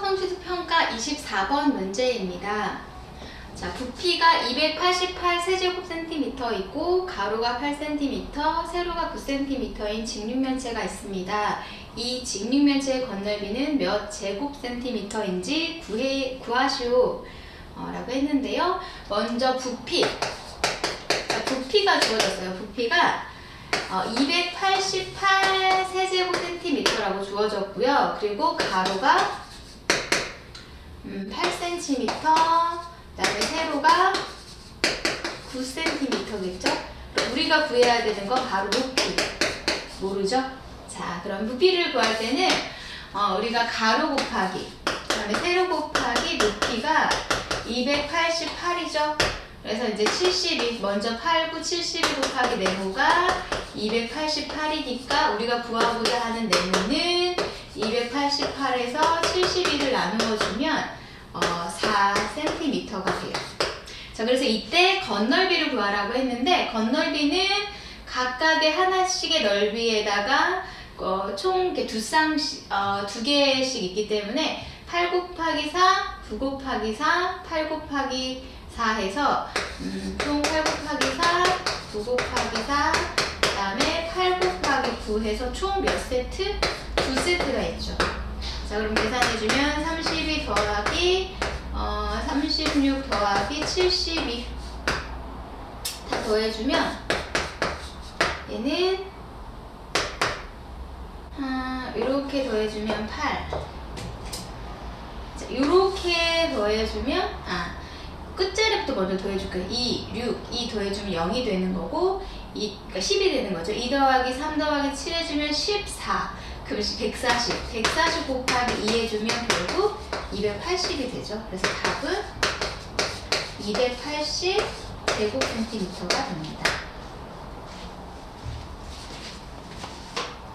성취수 평가 24번 문제입니다. 자, 부피가 288 세제곱센티미터이고 가로가 8cm, 세로가 9cm인 직육면체가 있습니다. 이 직육면체의 건널비는 몇 제곱센티미터인지 구해, 구하시오 어, 라고 했는데요. 먼저 부피 자, 부피가 주어졌어요. 부피가 어, 288 세제곱센티미터라고 주어졌고요. 그리고 가로가 음, 8cm, 그다음에 세로가 9cm겠죠? 우리가 구해야 되는 건 바로 높이. 모르죠? 자, 그럼 부피를 구할 때는 어, 우리가 가로 곱하기, 그다음에 세로 곱하기 높이가 288이죠? 그래서 이제 72, 먼저 8, 9, 72 곱하기 네모가 288이니까 우리가 구하고자 하는 네모는 288에서 72를 나누어 주면 어, 4cm가 돼요. 자, 그래서 이때 건널비를 구하라고 했는데 건널비는 각각의 하나씩의 넓이에다가 어, 총 이렇게 두 쌍씩 어, 두 개씩 있기 때문에 8 곱하기 4, 9 곱하기 4, 8 곱하기 4 해서 음, 총8 곱하기 4, 9 곱하기 4, 그 다음에 8 곱하기 9 해서 총 몇 세트? 두 세트가 있죠. 자, 그럼 계산해주면 32 더하기 어, 36 더하기 72 다 더해주면 얘는 아, 이렇게 더해주면 8 자, 이렇게 더해주면 아 끝자리부터 먼저 더해줄게요 2, 6, 2 더해주면 0이 되는 거고 2, 그러니까 10이 되는 거죠. 2 더하기 3 더하기 7 해주면 14 그럼 140 140 곱하기 2 해주면 결국 280이 되죠? 그래서 답은 280 제곱센티미터가 됩니다